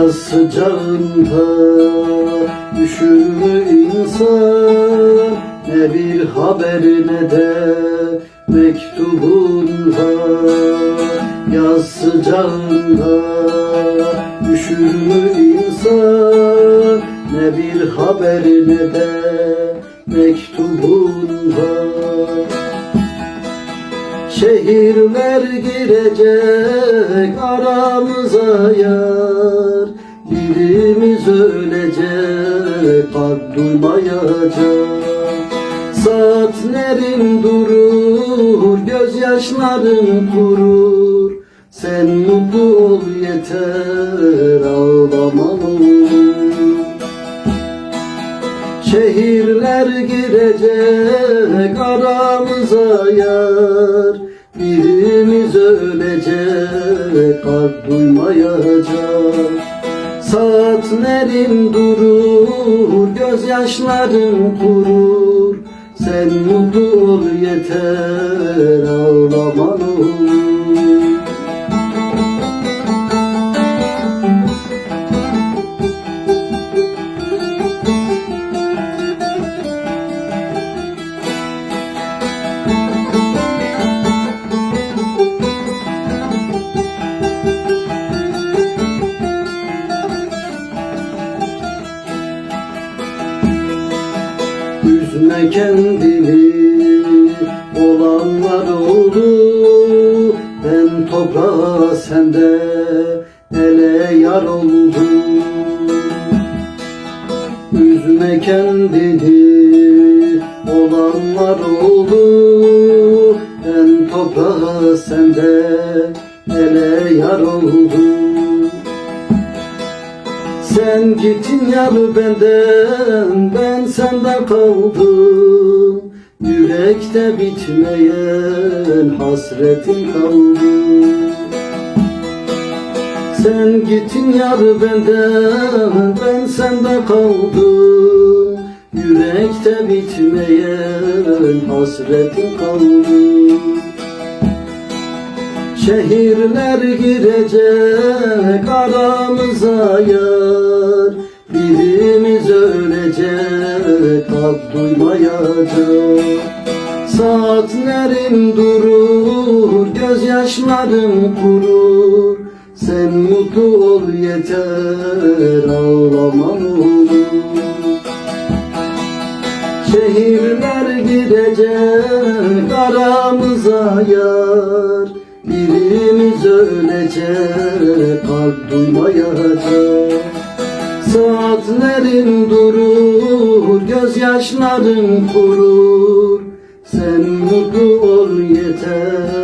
Yaz sıcağında üşür insan. Ne bir haber ne de mektubun var Yaz sıcağında üşür mü insan. Ne bir haber ne de mektubun var Şehirler girecek aramıza yar duymayacak Saatlerin durur gözyaşların kurur. Sen mutlu ol yeter ağlaman olur Şehirler girecek aramıza yar. Birimiz ölecek kalp duymayacak Saatlerin durur gözyaşların kurur. Sen mutlu ol yeter ağlaman olur Üzme kendini olanlar oldu. Ben toprağa sende ele yar oldum Üzme kendini olanlar oldu. Ben toprağa sende ele yar oldum sen gittin yarı benden, ben sende kaldım. Yürekte bitmeyen hasretin kaldı. Sen gittin yarı benden, ben sende kaldım. Yürekte bitmeyen hasretin kaldı Şehirler girecek aramıza yar. Birimiz ölecek kalp duymayacak. Saatlerin durur gözyaşların kurur. Sen mutlu ol yeter ağlaman olur. Şehirler gidecek aramıza yar ölecek kalp duymayacak Saatlerin durur gözyaşların kurur. Sen mutlu ol yeter